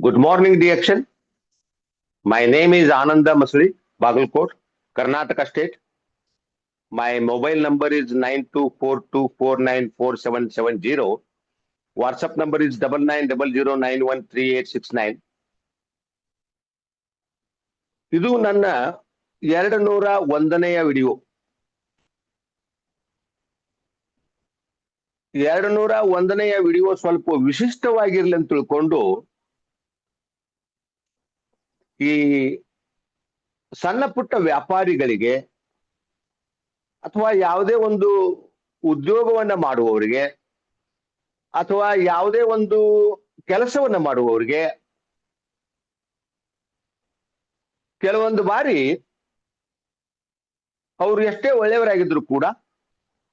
Good morning, the action. My name is Ananda Masli, Bagalkot, Karnataka State. My mobile number is nine two four two four nine four seven seven zero. WhatsApp number is double nine double zero nine one three eight six nine. ಇದು ನನ್ನ ಎರಡು ನೂರ ಒಂದನೆಯ video ಎರಡು ನೂರ ಒಂದನೆಯ video ಸ್ವಲ್ಪ ವಿಶಿಷ್ಟವಾಗಿರ್ಲಿ ಅಂತ ತಿಳ್ಕೊಂಡು ಈ ಸಣ್ಣ ಪುಟ್ಟ ವ್ಯಾಪಾರಿಗಳಿಗೆ ಅಥವಾ ಯಾವುದೇ ಒಂದು ಉದ್ಯೋಗವನ್ನ ಮಾಡುವವರಿಗೆ ಅಥವಾ ಯಾವುದೇ ಒಂದು ಕೆಲಸವನ್ನ ಮಾಡುವವರಿಗೆ ಕೆಲವೊಂದು ಬಾರಿ ಅವರು ಎಷ್ಟೇ ಒಳ್ಳೆಯವರಾಗಿದ್ರು ಕೂಡ,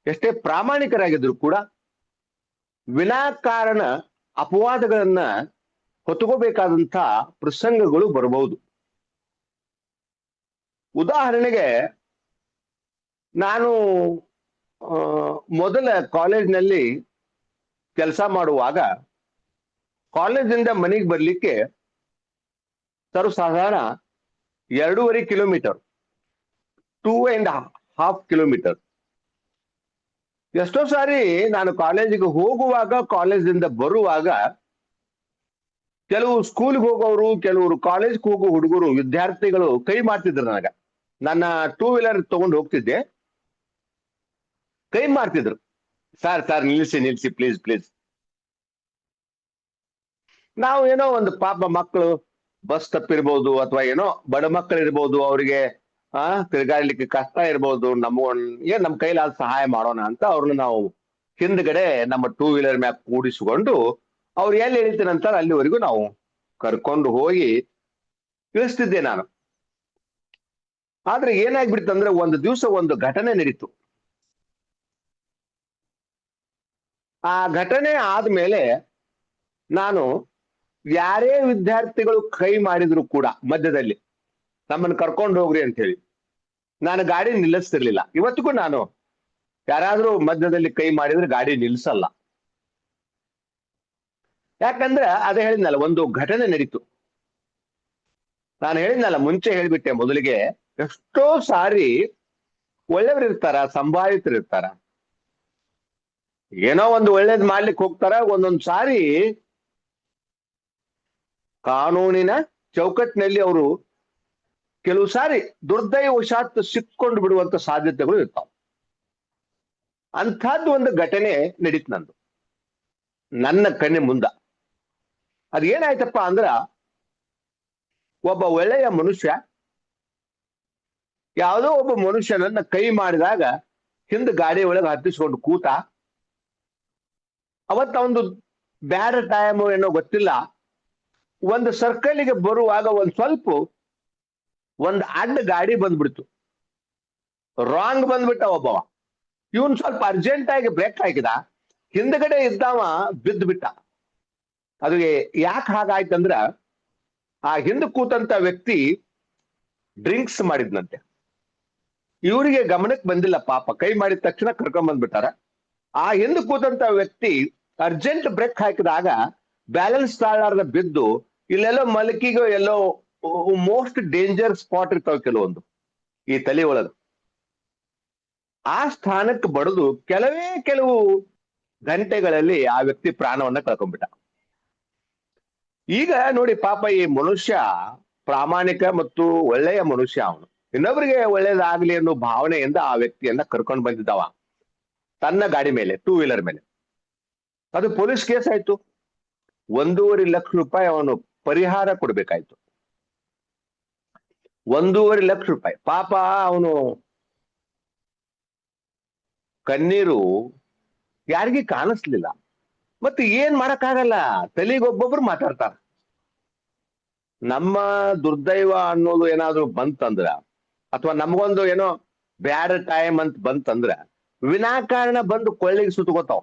ಎಷ್ಟೇ ಪ್ರಾಮಾಣಿಕರಾಗಿದ್ರು ಕೂಡ ವಿನಾಕಾರಣ ಅಪವಾದಗಳನ್ನ ಹೊತ್ಕೋಬೇಕಾದಂತ ಪ್ರಸಂಗಗಳು ಬರಬಹುದು. ಉದಾಹರಣೆಗೆ ನಾನು ಮೊದಲ ಕಾಲೇಜ್ನಲ್ಲಿ ಕೆಲಸ ಮಾಡುವಾಗ ಕಾಲೇಜಿಂದ ಮನೆಗೆ ಬರಲಿಕ್ಕೆ ಸರ್ವಸಾಧಾರಣ ಎರಡೂವರೆ kilometre, two and half kilometre. ಎಷ್ಟೋ ಸಾರಿ ನಾನು ಕಾಲೇಜಿಗೆ ಹೋಗುವಾಗ, ಕಾಲೇಜಿಂದ ಬರುವಾಗ ಕೆಲವು ಸ್ಕೂಲ್ಗೆ ಹೋಗೋರು ಕೆಲವರು ಕಾಲೇಜ್ಗೆ ಹೋಗೋ ಹುಡುಗರು, ವಿದ್ಯಾರ್ಥಿಗಳು ಕೈ ಮಾಡ್ತಿದ್ರು ನನಗ. ನನ್ನ ಟೂ ವೀಲರ್ ತಗೊಂಡು ಹೋಗ್ತಿದ್ದೆ. ಕೈ ಮಾಡ್ತಿದ್ರು. ಸರ್ ಸರ್ ನಿಲ್ಸಿ ನಿಲ್ಸಿ ಪ್ಲೀಸ್ ಪ್ಲೀಸ್ ನಾವು ಏನೋ ಒಂದು ಪಾಪ ಮಕ್ಕಳು ಬಸ್ ತಪ್ಪಿರ್ಬೋದು ಅಥವಾ ಏನೋ ಬಡ ಮಕ್ಕಳು ಇರ್ಬೋದು ಅವರಿಗೆ, ಆ, ತಿರ್ಗಾಡ್ಲಿಕ್ಕೆ ಕಷ್ಟ ಇರ್ಬೋದು ನಮ್ಮ ಏನ್ ನಮ್ಮ ಕೈಲಾದ ಸಹಾಯ ಮಾಡೋಣ ಅಂತ ಅವ್ರನ್ನ ನಾವು ಹಿಂದ್ಗಡೆ ನಮ್ಮ ಟೂ ವೀಲರ್ ಮ್ಯಾಗ ಕೂಡಿಸಿಕೊಂಡು ಅವ್ರು ಎಲ್ಲಿ ಇಳಿತೀರಂತಾರ ಅಲ್ಲಿವರೆಗೂ ನಾವು ಕರ್ಕೊಂಡು ಹೋಗಿ ಇಳಿಸ್ತಿದ್ದೆ ನಾನು. ಆದ್ರೆ ಏನಾಗ್ಬಿಡ್ತಂದ್ರೆ ಒಂದು ದಿವಸ ಒಂದು ಘಟನೆ ನಡೀತು. ಆ ಘಟನೆ ಆದ್ಮೇಲೆ ನಾನು ಯಾರೇ ವಿದ್ಯಾರ್ಥಿಗಳು ಕೈ ಮಾಡಿದ್ರು ಕೂಡ ಮಧ್ಯದಲ್ಲಿ, ನಮ್ಮನ್ನು ಕರ್ಕೊಂಡು ಹೋಗ್ರಿ ಅಂತ ಹೇಳಿ ನಾನು ಗಾಡಿ ನಿಲ್ಲಿಸ್ತಿರ್ಲಿಲ್ಲ. ಇವತ್ತಿಗೂ ನಾನು ಯಾರಾದ್ರೂ ಮಧ್ಯದಲ್ಲಿ ಕೈ ಮಾಡಿದ್ರೆ ಗಾಡಿ ನಿಲ್ಸಲ್ಲ. ಯಾಕಂದ್ರೆ ಅದೇ ಹೇಳಿದ್ನಲ್ಲ, ಒಂದು ಘಟನೆ ನಡೀತು. ನಾನು ಹೇಳಿದ್ನಲ್ಲ, ಮುಂಚೆ ಹೇಳಿಬಿಟ್ಟೆ ಮೊದಲಿಗೆ, ಎಷ್ಟೋ ಸಾರಿ ಒಳ್ಳೆಯವರು ಇರ್ತಾರ, ಸಂಭಾವಿತರು ಇರ್ತಾರ? ಏನೋ ಒಂದು ಒಳ್ಳೇದ್ ಮಾಡ್ಲಿಕ್ಕೆ ಹೋಗ್ತಾರ, ಒಂದೊಂದ್ ಸಾರಿ ಕಾನೂನಿನ ಚೌಕಟ್ಟಿನಲ್ಲಿ ಅವರು ಕೆಲವು ಸಾರಿ ದುರ್ದೈವಶಾತ್ ಸಿಕ್ಕೊಂಡು ಬಿಡುವಂತ ಸಾಧ್ಯತೆಗಳು ಇರ್ತಾವ. ಅಂಥದ್ದು ಒಂದು ಘಟನೆ ನಡೀತು ನಂದು. ನನ್ನ ಕಣ್ಣೆ ಮುಂದ. ಅದೇನಾಯ್ತಪ್ಪ ಅಂದ್ರ ಒಬ್ಬ ಒಳ್ಳೆಯ ಮನುಷ್ಯ ಯಾವುದೋ ಒಬ್ಬ ಮನುಷ್ಯನನ್ನ ಕೈ ಮಾಡಿದಾಗ ಹಿಂದ ಗಾಡಿ ಒಳಗೆ ಹತ್ತಿಸ್ಕೊಂಡು ಕೂತ ಅವತ್ತ ಒಂದು ಬ್ಯಾಡ ಟೈಮ್ ಏನೋ ಗೊತ್ತಿಲ್ಲ. ಒಂದು ಸರ್ಕಲ್ಗೆ ಬರುವಾಗ ಒಂದ್ ಸ್ವಲ್ಪ ಒಂದ್ ಅಡ್ಡ ಗಾಡಿ ಬಂದ್ಬಿಡ್ತು. ರಾಂಗ್ ಬಂದ್ಬಿಟ್ಟ ಒಬ್ಬವ. ಇವನ್ ಸ್ವಲ್ಪ ಅರ್ಜೆಂಟ್ ಆಗಿ ಬ್ರೇಕ್ ಹಾಕಿದ. ಹಿಂದ್ಗಡೆ ಇದ್ದಾವ ಬಿದ್ದು ಬಿಟ್ಟ ಅದು ಯಾಕೆ ಹಾಗಾಯ್ತಂದ್ರ ಆ ಹಿಂದೆ ಕೂತಂತ ವ್ಯಕ್ತಿ ಡ್ರಿಂಕ್ಸ್ ಮಾಡಿದ್ನಂತೆ. ಇವರಿಗೆ ಗಮನಕ್ಕೆ ಬಂದಿಲ್ಲ ಪಾಪ. ಕೈ ಮಾಡಿದ ತಕ್ಷಣ ಕರ್ಕೊಂಡ್ ಬಂದ್ಬಿಟ್ಟಾರ. ಆ ಹಿಂದೆ ಕೂತಂತ ವ್ಯಕ್ತಿ ಅರ್ಜೆಂಟ್ ಬ್ರೇಕ್ ಹಾಕಿದಾಗ ಬ್ಯಾಲೆನ್ಸ್ ತಾಳಾರ್ದ ಬಿದ್ದು ಇಲ್ಲೆಲ್ಲೋ ಮಲಕಿಗೋ ಎಲ್ಲೋ ಮೋಸ್ಟ್ ಡೇಂಜರ್ ಸ್ಪಾಟ್ ಇರ್ತಾವ ಕೆಲವೊಂದು ಈ ತಲೆ ಒಳಗ. ಆ ಸ್ಥಾನಕ್ಕೆ ಬಡದು ಕೆಲವೇ ಕೆಲವು ಗಂಟೆಗಳಲ್ಲಿ ಆ ವ್ಯಕ್ತಿ ಪ್ರಾಣವನ್ನ ಕಳ್ಕೊಂಡ್ಬಿಟ್ಟ. ಈಗ ನೋಡಿ ಪಾಪ ಈ ಮನುಷ್ಯ ಪ್ರಾಮಾಣಿಕ ಮತ್ತು ಒಳ್ಳೆಯ ಮನುಷ್ಯ ಅವನು. ಇನ್ನೊಬ್ಬರಿಗೆ ಒಳ್ಳೇದಾಗ್ಲಿ ಅನ್ನೋ ಭಾವನೆಯಿಂದ ಆ ವ್ಯಕ್ತಿಯನ್ನ ಕರ್ಕೊಂಡು ಬಂದಿದ್ದಾವ. ತನ್ನ ಗಾಡಿ ಮೇಲೆ ಟೂ ವೀಲರ್ ಮೇಲೆ. ಅದು ಪೊಲೀಸ್ ಕೇಸ್ ಆಯ್ತು. ಒಂದೂವರೆ ಲಕ್ಷ ರೂಪಾಯಿ ಅವನು ಪರಿಹಾರ ಕೊಡ್ಬೇಕಾಯ್ತು. ಒಂದೂವರೆ ಲಕ್ಷ ರೂಪಾಯಿ. ಪಾಪ ಅವನು ಕಣ್ಣೀರು ಯಾರಿಗೆ ಕಾಣಿಸ್ಲಿಲ್ಲ. ಮತ್ತೆ ಏನ್ ಮಾಡಕ್ಕಾಗಲ್ಲ? ತಲೆಗೆ ಒಬ್ಬೊಬ್ರು ಮಾತಾಡ್ತಾರ. ನಮ್ಮ ದುರ್ದೈವ ಅನ್ನೋದು ಏನಾದ್ರು ಬಂತಂದ್ರ, ಅಥವಾ ನಮಗೊಂದು ಏನೋ ಬ್ಯಾಡ್ ಟೈಮ್ ಅಂತ ಬಂತಂದ್ರ, ವಿನಾಕಾರಣ ಬಂದು ಕೊಳ್ಳಿಗೆ ಸುತ್ತಕೋತಾವ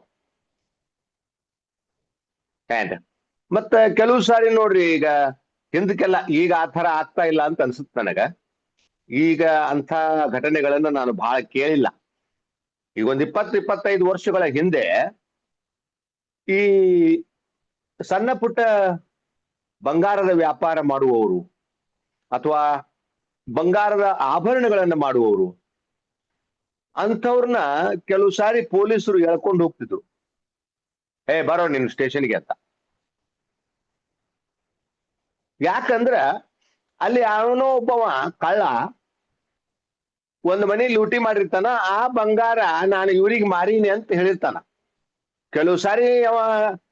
ಮತ್ತ ಕೆಲವು ಸಾರಿ ನೋಡ್ರಿ ಈಗ ಹಿಂದಕ್ಕೆಲ್ಲ ಈಗ ಆ ತರ ಆಗ್ತಾ ಇಲ್ಲ ಅಂತ ಅನ್ಸುತ್ತೆ ನನಗ. ಈಗ ಅಂತ ಘಟನೆಗಳನ್ನ ನಾನು ಬಹಳ ಕೇಳಿಲ್ಲ. ಈಗ ಒಂದ್ ಇಪ್ಪತ್ತು ಇಪ್ಪತ್ತೈದು ವರ್ಷಗಳ ಹಿಂದೆ ಈ ಸಣ್ಣ ಪುಟ್ಟ ಬಂಗಾರದ ವ್ಯಾಪಾರ ಮಾಡುವವರು ಅಥವಾ ಬಂಗಾರದ ಆಭರಣಗಳನ್ನ ಮಾಡುವವರು, ಅಂಥವ್ರನ್ನ ಕೆಲವು ಸಾರಿ ಪೊಲೀಸರು ಎಳ್ಕೊಂಡು ಹೋಗ್ತಿದ್ರು. ಏ, ಬರೋ ನಿನ್ ಸ್ಟೇಷನ್ಗೆ ಅಂತ. ಯಾಕಂದ್ರ ಅಲ್ಲಿ ಅವನೋ ಒಬ್ಬವ ಕಳ್ಳ ಒಂದ್ ಮನೆ ಲೂಟಿ ಮಾಡಿರ್ತಾನ, ಆ ಬಂಗಾರ ನಾನು ಇವರಿಗೆ ಮಾರೀನಿ ಅಂತ ಹೇಳಿರ್ತಾನ. ಕೆಲವು ಸಾರಿ ಅವ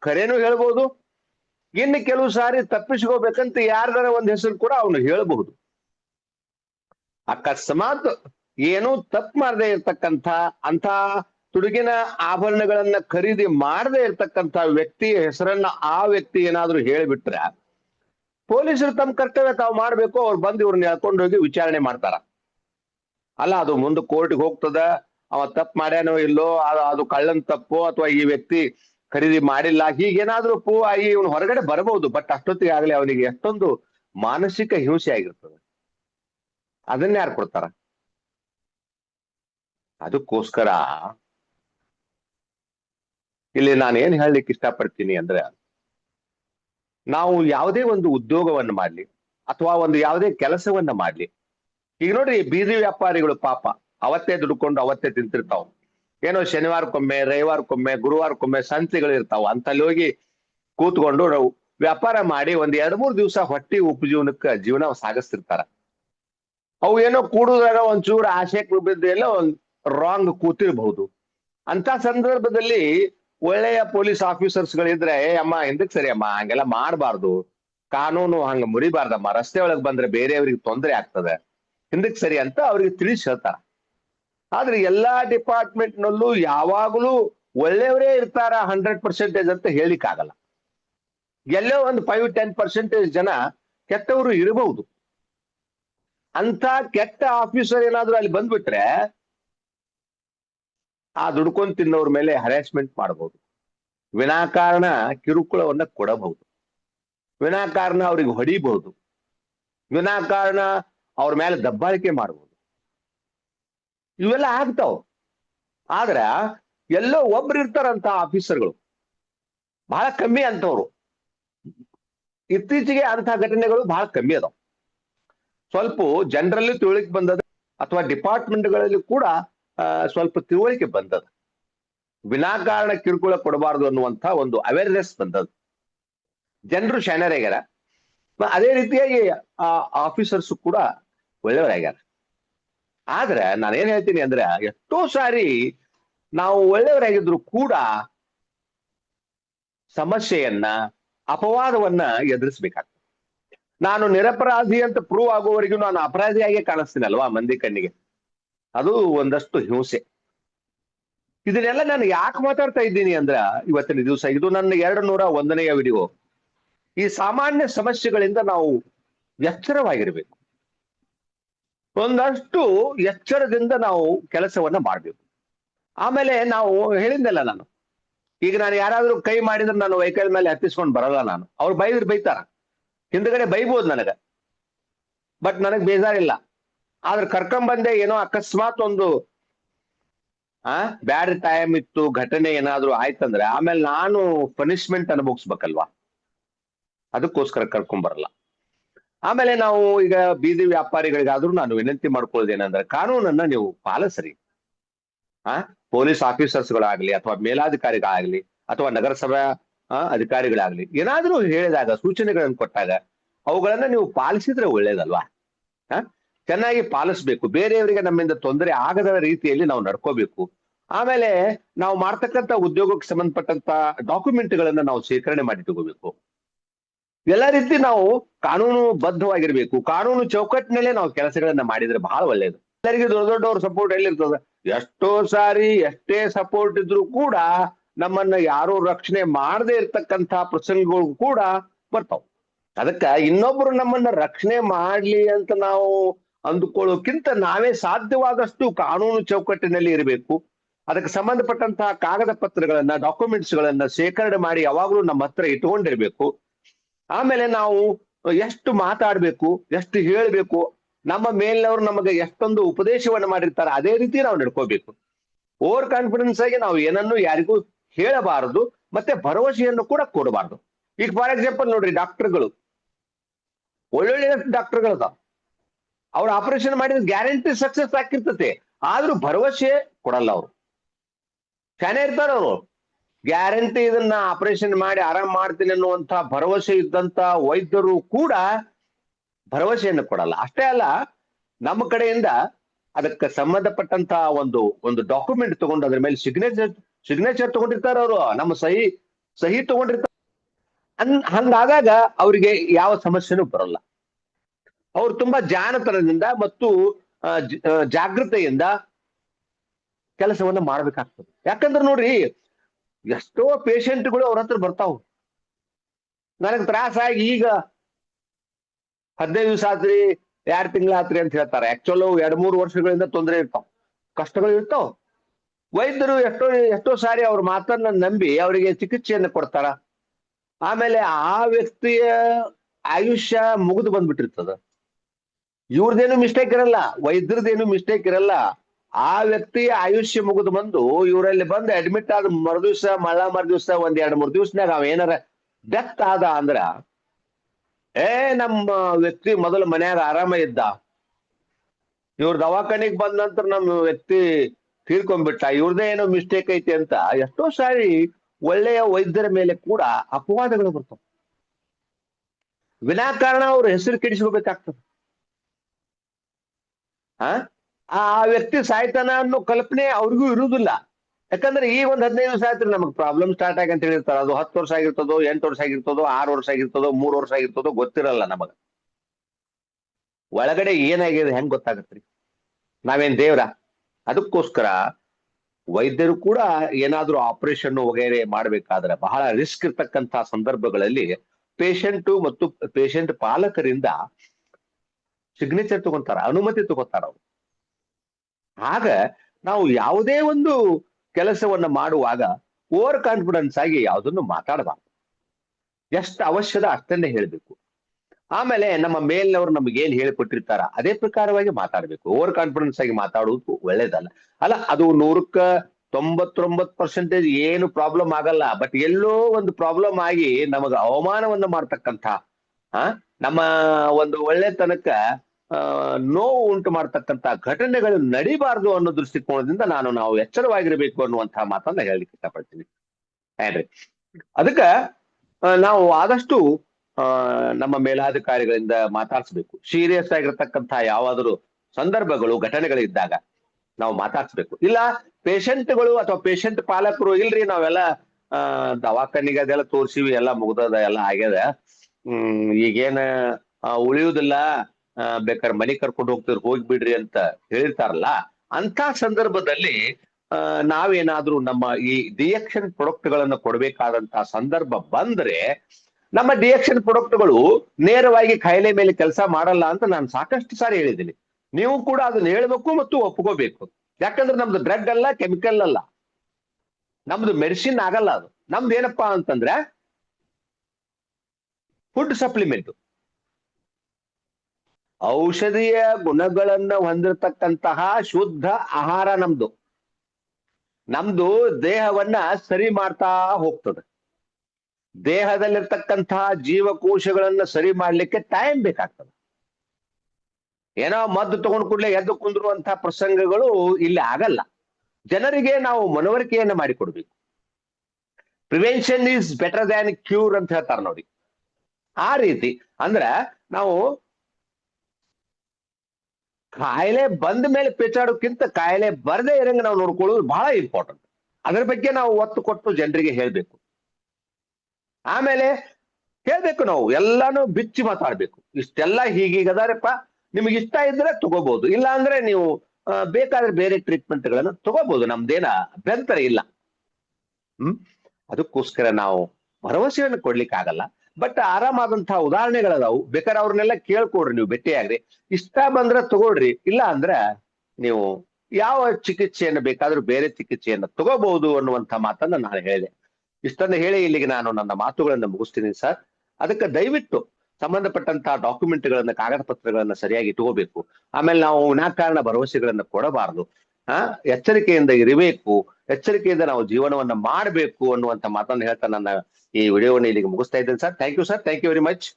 ಖರೇನು ಹೇಳ್ಬೋದು. ಇನ್ನು ಕೆಲವು ಸಾರಿ ತಪ್ಪಿಸ್ಕೋಬೇಕಂತ ಯಾರ್ದಾರ ಒಂದ್ ಹೆಸರು ಕೂಡ ಅವನು ಹೇಳಬಹುದು ಅಕಸ್ಮಾತ್ ಏನೂ ತಪ್ಪು ಮಾಡದೆ ಇರ್ತಕ್ಕಂಥ ಅಂತ ತುಡುಗಿನ ಆಭರಣಗಳನ್ನ ಖರೀದಿ ಮಾಡದೆ ಇರ್ತಕ್ಕಂಥ ವ್ಯಕ್ತಿಯ ಹೆಸರನ್ನ ಆ ವ್ಯಕ್ತಿ ಏನಾದ್ರೂ ಹೇಳಿಬಿಟ್ರೆ ಪೊಲೀಸರು ತಮ್ಮ ಕರ್ತವ್ಯ ತಾವು ಮಾಡ್ಬೇಕು, ಅವ್ರು ಬಂದು ಇವ್ರನ್ನ ಎಳ್ಕೊಂಡು ಹೋಗಿ ವಿಚಾರಣೆ ಮಾಡ್ತಾರ. ಅಲ್ಲ, ಅದು ಮುಂದೆ ಕೋರ್ಟ್ಗೆ ಹೋಗ್ತದ ಅವ ತಪ್ಪು ಮಾಡ್ಯಾನೋ ಇಲ್ಲೋ, ಅದು- ಕಳ್ಳನ್ ತಪ್ಪು ಅಥವಾ ಈ ವ್ಯಕ್ತಿ ಖರೀದಿ ಮಾಡಿಲ್ಲ, ಹೀಗೇನಾದ್ರೂ ಪೂ ಆಗಿ ಇವನು ಹೊರಗಡೆ ಬರಬಹುದು ಬಟ್ ಅಷ್ಟೊತ್ತಿಗೆ ಆಗ್ಲಿ ಅವನಿಗೆ ಎಷ್ಟೊಂದು ಮಾನಸಿಕ ಹಿಂಸೆ ಆಗಿರ್ತದೆ. ಅದನ್ನ ಯಾರು ಕೊಡ್ತಾರ? ಅದಕ್ಕೋಸ್ಕರ ಇಲ್ಲಿ ನಾನು ಏನ್ ಹೇಳಲಿಕ್ಕೆ ಇಷ್ಟಪಡ್ತೀನಿ ಅಂದ್ರೆ, ನಾವು ಯಾವುದೇ ಒಂದು ಉದ್ಯೋಗವನ್ನು ಮಾಡ್ಲಿ, ಅಥವಾ ಒಂದು ಯಾವುದೇ ಕೆಲಸವನ್ನ ಮಾಡ್ಲಿ. ಈಗ ನೋಡ್ರಿ, ಬೀದಿ ವ್ಯಾಪಾರಿಗಳು ಪಾಪ. ಅವತ್ತೇ ದುಡ್ಕೊಂಡು ಅವತ್ತೇ ತಿಂತಿರ್ತಾವ. ಏನೋ ಶನಿವಾರಕ್ಕೊಮ್ಮೆ, ರವಿವಾರಕ್ಕೊಮ್ಮೆ, ಗುರುವಾರಕ್ಕೊಮ್ಮೆ ಸಂತೆಗಳು ಇರ್ತಾವ. ಅಂತಲ್ಲಿ ಹೋಗಿ ಕೂತ್ಕೊಂಡು ವ್ಯಾಪಾರ ಮಾಡಿ ಒಂದ್ ಎರಡ್ ಮೂರ್ ದಿವಸ ಹೊಟ್ಟಿ ಉಪಜೀವನಕ್ಕೆ ಜೀವನ ಸಾಗಿಸ್ತಿರ್ತಾರ. ಅವು ಏನೋ ಕೂಡುದಾಗ ಒಂಚೂರು ಆಸೆ ಬಿದ್ದು ಎಲ್ಲ ಒಂದ್ ರಾಂಗ್ ಕೂತಿರ್ಬಹುದು. ಅಂತ ಸಂದರ್ಭದಲ್ಲಿ ಒಳ್ಳೆಯ ಪೊಲೀಸ್ ಆಫೀಸರ್ಸ್ ಗಳಿದ್ರೆ ಅಮ್ಮ, ಹಿಂದಕ್ ಸರಿ ಅಮ್ಮ, ಹಂಗೆಲ್ಲ ಮಾಡಬಾರ್ದು. ಕಾನೂನು ಹಂಗ ಮುರಿಬಾರ್ದಮ್ಮ. ರಸ್ತೆ ಒಳಗ್ ಬಂದ್ರೆ ಬೇರೆಯವ್ರಿಗೆ ತೊಂದರೆ ಆಗ್ತದೆ. ಹಿಂದಕ್ ಸರಿ ಅಂತ ಅವ್ರಿಗೆ ತಿಳಿಸ್ ಹೇಳ್ತಾರ. ಆದ್ರೆ ಎಲ್ಲಾ ಡಿಪಾರ್ಟ್ಮೆಂಟ್ ನಲ್ಲೂ ಯಾವಾಗಲೂ ಒಳ್ಳೆಯವರೇ ಇರ್ತಾರ ಹಂಡ್ರೆಡ್ ಪರ್ಸೆಂಟೇಜ್ ಅಂತ ಹೇಳಿಕ್ ಆಗಲ್ಲ ಎಲ್ಲೋ ಒಂದು ಫೈವ್ ಟೆನ್ ಪರ್ಸೆಂಟೇಜ್ ಜನ ಕೆಟ್ಟವರು ಇರಬಹುದು ಅಂತ ಕೆಟ್ಟ ಆಫೀಸರ್ ಏನಾದ್ರೂ ಅಲ್ಲಿ ಬಂದ್ಬಿಟ್ರೆ ಆ ದುಡ್ಕೊಂಡ್ ತಿನ್ನೋರ್ ಮೇಲೆ ಹರಾಸ್ಮೆಂಟ್ ಮಾಡಬಹುದು ವಿನಾಕಾರಣ ಕಿರುಕುಳವನ್ನ ಕೊಡಬಹುದು. ವಿನಾಕಾರಣ ಅವ್ರಿಗೆ ಹೊಡಿಬಹುದು ವಿನಾಕಾರಣ ಅವ್ರ ಮೇಲೆ ದಬ್ಬಾಳಿಕೆ ಮಾಡಬಹುದು ಇವೆಲ್ಲ ಆಗ್ತಾವ. ಆದ್ರ ಎಲ್ಲೋ ಒಬ್ರು ಇರ್ತಾರಂತ ಆಫೀಸರ್ಗಳು. ಬಹಳ ಕಮ್ಮಿ ಅಂತವ್ರು ಇತ್ತೀಚೆಗೆ ಅಂತ ಘಟನೆಗಳು ಬಹಳ ಕಮ್ಮಿ ಅದಾವ. ಸ್ವಲ್ಪ ಜನರಲ್ಲಿ ತಿಳುವಳಿಕೆ ಬಂದದ ಅಥವಾ ಡಿಪಾರ್ಟ್ಮೆಂಟ್ಗಳಲ್ಲಿ ಕೂಡ ಸ್ವಲ್ಪ ತಿಳುವಳಿಕೆ ಬಂದದ. ವಿನಾಕಾರಣ ಕಿರುಕುಳ ಕೊಡಬಾರದು ಅನ್ನುವಂತ ಒಂದು ಅವೇರ್ನೆಸ್ ಬಂದದ. ಜನರು ಶಾಣರಾಗ್ಯಾರ ಅದೇ ರೀತಿಯಾಗಿ, ಆ ಆಫೀಸರ್ಸ್ ಕೂಡ ಒಳ್ಳೆಯವರಾಗ್ಯಾರ. ಆದ್ರೆ ನಾನೇನ್ ಹೇಳ್ತೀನಿ ಅಂದ್ರೆ ಎಷ್ಟೋ ಸಾರಿ ನಾವು ಒಳ್ಳೆಯವರಾಗಿದ್ರು ಕೂಡ ಸಮಸ್ಯೆಯನ್ನ, ಅಪವಾದವನ್ನ ಎದುರಿಸ್ಬೇಕಾಗ್ತದೆ. ನಾನು ನಿರಪರಾಧಿ ಅಂತ ಪ್ರೂವ್ ಆಗುವವರೆಗೂ ನಾನು ಅಪರಾಧಿಯಾಗಿ ಕಾಣಿಸ್ತೀನಿ ಅಲ್ವಾ ಮಂದಿ ಕಣ್ಣಿಗೆ? ಅದು ಒಂದಷ್ಟು ಹಿಂಸೆ. ಇದನ್ನೆಲ್ಲ ನಾನು ಯಾಕೆ ಮಾತಾಡ್ತಾ ಇದ್ದೀನಿ ಅಂದ್ರ ಇವತ್ತಿನ ದಿವಸ, ಇದು ನನ್ನ ಎರಡು ನೂರ ಒಂದನೆಯ ವಿಡಿಯೋ ಈ ಸಾಮಾನ್ಯ ಸಮಸ್ಯೆಗಳಿಂದ ನಾವು ಎಚ್ಚರವಾಗಿರ್ಬೇಕು. ಒಂದಷ್ಟು ಎಚ್ಚರದಿಂದ ನಾವು ಕೆಲಸವನ್ನ ಮಾಡಬೇಕು. ಆಮೇಲೆ ನಾವು ಹೇಳಿದ್ದೆಲ್ಲ ನಾನು, ಈಗ ನಾನು ಯಾರಾದ್ರೂ ಕೈ ಮಾಡಿದ್ರೆ ನಾನು ವೆಹಿಕಲ್ ಮೇಲೆ ಹತ್ತಿಸ್ಕೊಂಡು ಬರಲ್ಲ ನಾನು. ಅವ್ರು ಬೈದ್ರೆ ಬೈತಾರ. ಹಿಂದ್ಗಡೆ ಬೈಬೋದು ನನಗೆ. ಬಟ್ ನನಗ್ ಬೇಜಾರಿಲ್ಲ. ಆದ್ರೆ ಕರ್ಕೊಂಬಂದೆ ಏನೋ ಅಕಸ್ಮಾತ್ ಒಂದು, ಆ ಬ್ಯಾಡ್ ಟೈಮ್ ಇತ್ತು, ಘಟನೆ ಏನಾದ್ರೂ ಆಯ್ತಂದ್ರೆ ಆಮೇಲೆ ನಾನು ಪನಿಷ್ಮೆಂಟ್ ಅನುಭವಿಸ್ಬೇಕಲ್ವಾ? ಅದಕ್ಕೋಸ್ಕರ ಕರ್ಕೊಂಡ್ ಬರಲ್ಲ ಆಮೇಲೆ ನಾವು ಈಗ ಬೀದಿ ವ್ಯಾಪಾರಿಗಳಿಗಾದ್ರೂ ನಾನು ವಿನಂತಿ ಮಾಡ್ಕೊಳ್ಳೋದೇನಂದ್ರೆ ಕಾನೂನನ್ನ ನೀವು ಪಾಲಿಸ್ರಿ. ಆ? ಪೊಲೀಸ್ ಆಫೀಸರ್ಸ್ಗಳಾಗ್ಲಿ ಅಥವಾ ಮೇಲಾಧಿಕಾರಿಗಳಾಗ್ಲಿ ಅಥವಾ ನಗರಸಭಾ ಅಧಿಕಾರಿಗಳಾಗ್ಲಿ ಏನಾದ್ರೂ ಹೇಳಿದಾಗ, ಸೂಚನೆಗಳನ್ನು ಕೊಟ್ಟಾಗ ಅವುಗಳನ್ನ ನೀವು ಪಾಲಿಸಿದ್ರೆ ಒಳ್ಳೇದಲ್ವಾ? ಆ? ಚೆನ್ನಾಗಿ ಪಾಲಿಸ್ಬೇಕು. ಬೇರೆಯವರಿಗೆ ನಮ್ಮಿಂದ ತೊಂದರೆ ಆಗದ ರೀತಿಯಲ್ಲಿ ನಾವು ನಡ್ಕೋಬೇಕು. ಆಮೇಲೆ ನಾವು ಮಾಡ್ತಕ್ಕಂಥ ಉದ್ಯೋಗಕ್ಕೆ ಸಂಬಂಧಪಟ್ಟಂತ ಡಾಕ್ಯುಮೆಂಟ್ಗಳನ್ನ ನಾವು ಶೇಖರಣೆ ಮಾಡಿ ತಗೋಬೇಕು. ಎಲ್ಲ ರೀತಿ ನಾವು ಕಾನೂನು ಬದ್ಧವಾಗಿರ್ಬೇಕು. ಕಾನೂನು ಚೌಕಟ್ಟಿನಲ್ಲೇ ನಾವು ಕೆಲಸಗಳನ್ನ ಮಾಡಿದ್ರೆ ಬಹಳ ಒಳ್ಳೇದು. ಎಲ್ಲರಿಗೂ ದೊಡ್ಡ ದೊಡ್ಡವ್ರ ಸಪೋರ್ಟ್ ಎಲ್ಲಿರ್ತದ? ಎಷ್ಟೋ ಸಾರಿ ಎಷ್ಟೇ ಸಪೋರ್ಟ್ ಇದ್ರು ಕೂಡ ನಮ್ಮನ್ನ ಯಾರು ರಕ್ಷಣೆ ಮಾಡದೇ ಇರ್ತಕ್ಕಂತ ಪ್ರಸಂಗಗಳು ಕೂಡ ಬರ್ತಾವ. ಅದಕ್ಕ ಇನ್ನೊಬ್ರು ನಮ್ಮನ್ನ ರಕ್ಷಣೆ ಮಾಡ್ಲಿ ಅಂತ ನಾವು ಅಂದುಕೊಳ್ಳೋಕ್ಕಿಂತ ನಾವೇ ಸಾಧ್ಯವಾದಷ್ಟು ಕಾನೂನು ಚೌಕಟ್ಟಿನಲ್ಲಿ ಇರಬೇಕು. ಅದಕ್ಕೆ ಸಂಬಂಧಪಟ್ಟಂತಹ ಕಾಗದ ಪತ್ರಗಳನ್ನ ಡಾಕ್ಯುಮೆಂಟ್ಸ್ ಗಳನ್ನ ಶೇಖರಣೆ ಮಾಡಿ ಯಾವಾಗಲೂ ನಮ್ಮ ಹತ್ರ ಇಟ್ಕೊಂಡಿರ್ಬೇಕು. ಆಮೇಲೆ ನಾವು ಎಷ್ಟು ಮಾತಾಡ್ಬೇಕು, ಎಷ್ಟು ಹೇಳ್ಬೇಕು, ನಮ್ಮ ಮೇಲಿನವರು ನಮಗೆ ಎಷ್ಟೊಂದು ಉಪದೇಶವನ್ನು ಮಾಡಿರ್ತಾರೆ, ಅದೇ ರೀತಿ ನಾವು ನಡ್ಕೋಬೇಕು. ಓವರ್ ಕಾನ್ಫಿಡೆನ್ಸ್ ಆಗಿ ನಾವು ಏನನ್ನು ಯಾರಿಗೂ ಹೇಳಬಾರದು, ಮತ್ತೆ ಭರವಸೆಯನ್ನು ಕೂಡ ಕೊಡಬಾರದು. ಈಗ ಫಾರ್ ಎಕ್ಸಾಂಪಲ್ ನೋಡ್ರಿ ಡಾಕ್ಟರ್ಗಳು ಒಳ್ಳೊಳ್ಳೆ ಡಾಕ್ಟರ್ಗಳದ ಅವ್ರ ಆಪರೇಷನ್ ಮಾಡಿದ ಗ್ಯಾರಂಟಿ ಸಕ್ಸಸ್ ಆಗಿರ್ತತೆ ಆದ್ರೂ ಭರವಸೆ ಕೊಡಲ್ಲ ಅವರು. ಶಾನೆ ಇರ್ತಾರ ಅವರು ಗ್ಯಾರಂಟಿ ಇದನ್ನ ಆಪರೇಷನ್ ಮಾಡಿ ಆರಾಮ್ ಮಾಡ್ತೀನಿ ಅನ್ನುವಂತ ಭರವಸೆ ಇದ್ದಂತ ವೈದ್ಯರು ಕೂಡ ಭರವಸೆಯನ್ನು ಕೊಡಲ್ಲ. ಅಷ್ಟೇ ಅಲ್ಲ, ನಮ್ಮ ಕಡೆಯಿಂದ ಅದಕ್ಕೆ ಸಂಬಂಧಪಟ್ಟಂತ ಒಂದು ಒಂದು ಡಾಕ್ಯುಮೆಂಟ್ ತಗೊಂಡು ಅದ್ರ ಮೇಲೆ ಸಿಗ್ನೇಚರ್ ಸಿಗ್ನೇಚರ್ ತಗೊಂಡಿರ್ತಾರ ಅವರು. ನಮ್ಮ ಸಹಿ ಸಹಿ ತಗೊಂಡಿರ್ತಾರ. ಅನ್ ಹಂಗಾದಾಗ ಅವರಿಗೆ ಯಾವ ಸಮಸ್ಯೆನೂ ಬರಲ್ಲ. ಅವ್ರು ತುಂಬಾ ಜಾಣತನದಿಂದ ಮತ್ತು ಜಾಗೃತೆಯಿಂದ ಕೆಲಸವನ್ನ ಮಾಡ್ಬೇಕಾಗ್ತದೆ. ಯಾಕಂದ್ರೆ ನೋಡ್ರಿ ಎಷ್ಟೋ ಪೇಷಂಟ್ಗಳು ಅವ್ರ ಹತ್ರ ಬರ್ತಾವ. ನನಗೆ ತ್ರಾಸಾಗಿ ಈಗ ಹದಿನೈದು ದಿವಸ ಆತ್ರಿ, ಎರಡ್ ತಿಂಗಳಾತ್ರಿ ಅಂತ ಹೇಳ್ತಾರೆ. ಆಕ್ಚುಲ್ ಎರಡ್ ಮೂರು ವರ್ಷಗಳಿಂದ ತೊಂದರೆ ಇರ್ತಾವ. ಕಷ್ಟಗಳು ಇರ್ತಾವ. ವೈದ್ಯರು ಎಷ್ಟೋ ಎಷ್ಟೋ ಸಾರಿ ಅವ್ರ ಮಾತನ್ನ ನಂಬಿ ಅವರಿಗೆ ಚಿಕಿತ್ಸೆಯನ್ನು ಕೊಡ್ತಾರ. ಆಮೇಲೆ ಆ ವ್ಯಕ್ತಿಯ ಆಯುಷ್ಯ ಮುಗಿದು ಬಂದ್ಬಿಟ್ಟಿರ್ತದ. ಇವ್ರದೇನು ಮಿಸ್ಟೇಕ್ ಇರಲ್ಲ, ವೈದ್ಯರದೇನು ಮಿಸ್ಟೇಕ್ ಇರಲ್ಲ. ಆ ವ್ಯಕ್ತಿ ಆಯುಷ್ಯ ಮುಗಿದು ಬಂದು ಇವರಲ್ಲಿ ಬಂದು ಅಡ್ಮಿಟ್ ಆದ ಮರುದಿವ್ಸ ಮಳ ಮರುದಿವ್ಸ ಒಂದ್ ಎರಡ್ ಮೂರ್ ದಿವ್ಸನಾಗ ಅವ ಏನಾರ ಡೆತ್ ಆದ ಅಂದ್ರ, ಏ ನಮ್ಮ ವ್ಯಕ್ತಿ ಮೊದಲು ಮನ್ಯಾಗ ಆರಾಮ ಇದ್ದ. ಇವ್ರ ದವಾಖಾನಿಗ್ ಬಂದ ನಂತರ ನಮ್ಮ ವ್ಯಕ್ತಿ ತೀರ್ಕೊಂಡ್ಬಿಟ್ಟ. ಇವ್ರದೇ ಏನೋ ಮಿಸ್ಟೇಕ್ ಐತಿ ಅಂತ ಎಷ್ಟೋ ಸಾರಿ ಒಳ್ಳೆಯ ವೈದ್ಯರ ಮೇಲೆ ಕೂಡ ಅಪವಾದಗಳು ಬರ್ತಾವ. ವಿನಾಕಾರಣ ಅವ್ರ ಹೆಸರು ಕೆಡಿಸ್ಕೋಬೇಕಾಗ್ತದೆ. ಆ? ಆ ವ್ಯಕ್ತಿ ಸಾಯ್ತಾನ ಅನ್ನೋ ಕಲ್ಪನೆ ಅವ್ರಿಗೂ ಇರುವುದಿಲ್ಲ. ಯಾಕಂದ್ರೆ ಈ ಒಂದ್ ಹದಿನೈದು ವರ್ಷ ಆಯ್ತು ನಮಗೆ ಪ್ರಾಬ್ಲಮ್ ಸ್ಟಾರ್ಟ್ ಆಗಿ ಅಂತ ಹೇಳಿರ್ತಾರ. ಅದು ಹತ್ತು ವರ್ಷ ಆಗಿರ್ತದೋ, ಎಂಟು ವರ್ಷ ಆಗಿರ್ತದೋ, ಆರು ವರ್ಷ ಆಗಿರ್ತದೋ, ಮೂರು ವರ್ಷ ಆಗಿರ್ತದೋ ಗೊತ್ತಿರಲ್ಲ ನಮಗ. ಒಳಗಡೆ ಏನಾಗಿದೆ ಹೆಂಗ್ ಗೊತ್ತಾಗತ್ರಿ? ನಾವೇನ್ ದೇವ್ರ? ಅದಕ್ಕೋಸ್ಕರ ವೈದ್ಯರು ಕೂಡ ಏನಾದ್ರೂ ಆಪರೇಷನ್ ವಗೈರೆ ಮಾಡ್ಬೇಕಾದ್ರೆ ಬಹಳ ರಿಸ್ಕ್ ಇರ್ತಕ್ಕಂತ ಸಂದರ್ಭಗಳಲ್ಲಿ ಪೇಷಂಟ್ ಮತ್ತು ಪೇಷಂಟ್ ಪಾಲಕರಿಂದ ಸಿಗ್ನೇಚರ್ ತಗೊಂತಾರ, ಅನುಮತಿ ತಗೋತಾರ ಅವ್ರು. ಆಗ ನಾವು ಯಾವುದೇ ಒಂದು ಕೆಲಸವನ್ನ ಮಾಡುವಾಗ ಓವರ್ ಕಾನ್ಫಿಡೆನ್ಸ್ ಆಗಿ ಯಾವುದನ್ನು ಮಾತಾಡಬಾರ್ದು. ಎಷ್ಟು ಅವಶ್ಯದ ಅಷ್ಟನ್ನೇ ಹೇಳಬೇಕು. ಆಮೇಲೆ ನಮ್ಮ ಮೇಲಿನವರು ನಮ್ಗೆ ಏನ್ ಹೇಳಿಕೊಟ್ಟಿರ್ತಾರ ಅದೇ ಪ್ರಕಾರವಾಗಿ ಮಾತಾಡಬೇಕು. ಓವರ್ ಕಾನ್ಫಿಡೆನ್ಸ್ ಆಗಿ ಮಾತಾಡುವುದು ಒಳ್ಳೇದಲ್ಲ. ಅಲ್ಲ, ಅದು ನೂರಕ್ಕ ತೊಂಬತ್ತೊಂಬತ್ ಪರ್ಸೆಂಟೇಜ್ ಏನು ಪ್ರಾಬ್ಲಮ್ ಆಗಲ್ಲ. ಬಟ್ ಎಲ್ಲೋ ಒಂದು ಪ್ರಾಬ್ಲಮ್ ಆಗಿ ನಮಗೆ ಅವಮಾನವನ್ನ ಮಾಡ್ತಕ್ಕಂಥ, ಆ, ನಮ್ಮ ಒಂದು ಒಳ್ಳೆತನಕ್ಕ ನೋವು ಉಂಟು ಮಾಡತಕ್ಕಂತ ಘಟನೆಗಳು ನಡಿಬಾರದು ಅನ್ನೋ ದೃಷ್ಟಿಕೋನದಿಂದ ನಾನು ನಾವು ಎಚ್ಚರವಾಗಿರಬೇಕು ಅನ್ನುವಂತಹ ಮಾತನ್ನ ಹೇಳಲಿಕ್ಕೆ ಇಷ್ಟಪಡ್ತೀನಿ. ಏನ್ರಿ ಅದಕ್ಕ ನಾವು ಆದಷ್ಟು ನಮ್ಮ ಮೇಲಾಧಿಕಾರಿಗಳಿಂದ ಮಾತಾಡ್ಸ್ಬೇಕು. ಸೀರಿಯಸ್ ಆಗಿರತಕ್ಕಂತಹ ಯಾವಾದರೂ ಸಂದರ್ಭಗಳು ಘಟನೆಗಳಿದ್ದಾಗ ನಾವು ಮಾತಾಡ್ಸ್ಬೇಕು. ಇಲ್ಲ, ಪೇಷಂಟ್ಗಳು ಅಥವಾ ಪೇಷಂಟ್ ಪಾಲಕರು ಇಲ್ರಿ, ನಾವೆಲ್ಲ ದವಾಖಾನಿಗೆ ಅದೆಲ್ಲ ತೋರ್ಸಿವಿ, ಎಲ್ಲ ಮುಗ್ದದ, ಎಲ್ಲ ಆಗ್ಯದ. ಹ್ಮ್, ಈಗೇನ ಉಳಿಯುವುದಿಲ್ಲ ಬೇಕಾದ್ರೆ ಮನೆ ಕರ್ಕೊಂಡು ಹೋಗ್ತಿರ್ ಹೋಗ್ಬಿಡ್ರಿ ಅಂತ ಹೇಳ್ತಾರಲ್ಲ ಅಂತ ಸಂದರ್ಭದಲ್ಲಿ ನಾವೇನಾದ್ರೂ ನಮ್ಮ ಈ ಡಿಎಕ್ಷನ್ ಪ್ರೊಡಕ್ಟ್ ಗಳನ್ನ ಕೊಡಬೇಕಾದಂತ ಸಂದರ್ಭ ಬಂದ್ರೆ, ನಮ್ಮ ಡಿಎಕ್ಷನ್ ಪ್ರಾಡಕ್ಟ್ಗಳು ನೇರವಾಗಿ ಕಾಯಿಲೆ ಮೇಲೆ ಕೆಲಸ ಮಾಡಲ್ಲ ಅಂತ ನಾನು ಸಾಕಷ್ಟು ಸಾರಿ ಹೇಳಿದ್ದೀನಿ. ನೀವು ಕೂಡ ಅದನ್ನ ಹೇಳ್ಬೇಕು ಮತ್ತು ಒಪ್ಕೋಬೇಕು. ಯಾಕಂದ್ರೆ ನಮ್ದು ಡ್ರಗ್ ಅಲ್ಲ ಕೆಮಿಕಲ್ ಅಲ್ಲ. ನಮ್ದು ಮೆಡಿಸಿನ್ ಆಗಲ್ಲ ಅದು. ನಮ್ದು ಏನಪ್ಪಾ ಅಂತಂದ್ರೆ ಫುಡ್ ಸಪ್ಲಿಮೆಂಟ್ ಔಷಧೀಯ ಗುಣಗಳನ್ನ ಹೊಂದಿರತಕ್ಕಂತಹ ಶುದ್ಧ ಆಹಾರ ನಮ್ದು. ನಮ್ದು ದೇಹವನ್ನ ಸರಿ ಮಾಡ್ತಾ ಹೋಗ್ತದೆ. ದೇಹದಲ್ಲಿರ್ತಕ್ಕಂತಹ ಜೀವಕೋಶಗಳನ್ನ ಸರಿ ಮಾಡ್ಲಿಕ್ಕೆ ಟೈಮ್ ಬೇಕಾಗ್ತದೆ. ಏನೋ ಮದ್ದು ತಗೊಂಡ್ ಕೂಡಲೇ ಎದ್ದು ಕುಂದಿರುವಂತಹ ಪ್ರಸಂಗಗಳು ಇಲ್ಲಿ ಆಗಲ್ಲ. ಜನರಿಗೆ ನಾವು ಮನವರಿಕೆಯನ್ನ ಮಾಡಿಕೊಡ್ಬೇಕು. Prevention is better than cure ಅಂತ ಹೇಳ್ತಾರೆ ನೋಡಿ. ಆ ರೀತಿ ಅಂದ್ರ ನಾವು ಕಾಯಿಲೆ ಬಂದ ಮೇಲೆ ಪೇಚಾಡೋಕ್ಕಿಂತ ಕಾಯಿಲೆ ಬರದೇ ಇರಂಗ ನಾವು ನೋಡ್ಕೊಳ್ಳೋದು ಬಹಳ ಇಂಪಾರ್ಟೆಂಟ್ ಅದ್ರ ಬಗ್ಗೆ ನಾವು ಒತ್ತು ಕೊಟ್ಟು ಜನರಿಗೆ ಹೇಳ್ಬೇಕು. ಆಮೇಲೆ ಹೇಳ್ಬೇಕು ನಾವು, ಎಲ್ಲಾನು ಬಿಚ್ಚಿ ಮಾತಾಡ್ಬೇಕು. ಇಷ್ಟೆಲ್ಲ ಹೀಗೀಗದಾರಪ್ಪ ನಿಮ್ಗೆ ಇಷ್ಟ ಇದ್ರೆ ತಗೋಬಹುದು ಇಲ್ಲ ಅಂದ್ರೆ ನೀವು ಬೇಕಾದ್ರೆ ಬೇರೆ ಟ್ರೀಟ್ಮೆಂಟ್ ಗಳನ್ನ ತಗೋಬಹುದು ನಮ್ದೇನ ಅಭ್ಯಂತರ ಇಲ್ಲ. ಹ್ಮ್? ಅದಕ್ಕೋಸ್ಕರ ನಾವು ಭರವಸೆಯನ್ನು ಕೊಡ್ಲಿಕ್ಕೆ ಆಗಲ್ಲ ಬಟ್ ಆರಾಮಾದಂತಹ ಉದಾಹರಣೆಗಳದಾವು. ಬೇಕಾದ್ರೆ ಅವ್ರನ್ನೆಲ್ಲ ಕೇಳ್ಕೊಡ್ರಿ ನೀವು ಭೇಟಿಯಾಗ್ರಿ. ಇಷ್ಟ ಬಂದ್ರೆ ತಗೊಳ್ರಿ. ಇಲ್ಲ ಅಂದ್ರೆ ನೀವು ಯಾವ ಚಿಕಿತ್ಸೆಯನ್ನು ಬೇಕಾದ್ರೂ ಬೇರೆ ಚಿಕಿತ್ಸೆಯನ್ನು ತಗೋಬಹುದು ಅನ್ನುವಂತ ಮಾತನ್ನ ನಾನು ಹೇಳಿದೆ. ಇಷ್ಟನ್ನು ಹೇಳಿ ಇಲ್ಲಿಗೆ ನಾನು ನನ್ನ ಮಾತುಗಳನ್ನು ಮುಗಿಸ್ತೀನಿ ಸರ್. ಅದಕ್ಕೆ ದಯವಿಟ್ಟು ಸಂಬಂಧಪಟ್ಟಂತಹ ಡಾಕ್ಯುಮೆಂಟ್ಗಳನ್ನ ಕಾಗದ ಪತ್ರಗಳನ್ನ ಸರಿಯಾಗಿ ಇಟ್ಕೋಬೇಕು. ಆಮೇಲೆ ನಾವು ವಿನಾಕಾರಣ ಭರವಸೆಗಳನ್ನ ಕೊಡಬಾರದು. ಆ? ಎಚ್ಚರಿಕೆಯಿಂದ ಇರಬೇಕು. ಎಚ್ಚರಿಕೆಯಿಂದ ನಾವು ಜೀವನವನ್ನ ಮಾಡಬೇಕು ಅನ್ನುವಂತ ಮಾತನ್ನ ಹೇಳ್ತಾ ನನ್ನ ಈ ವಿಡಿಯೋವನ್ನು ಇಲ್ಲಿಗೆ ಮುಗಿಸ್ತಾ ಇದ್ದೇನೆ sir. Thank you sir thank you very much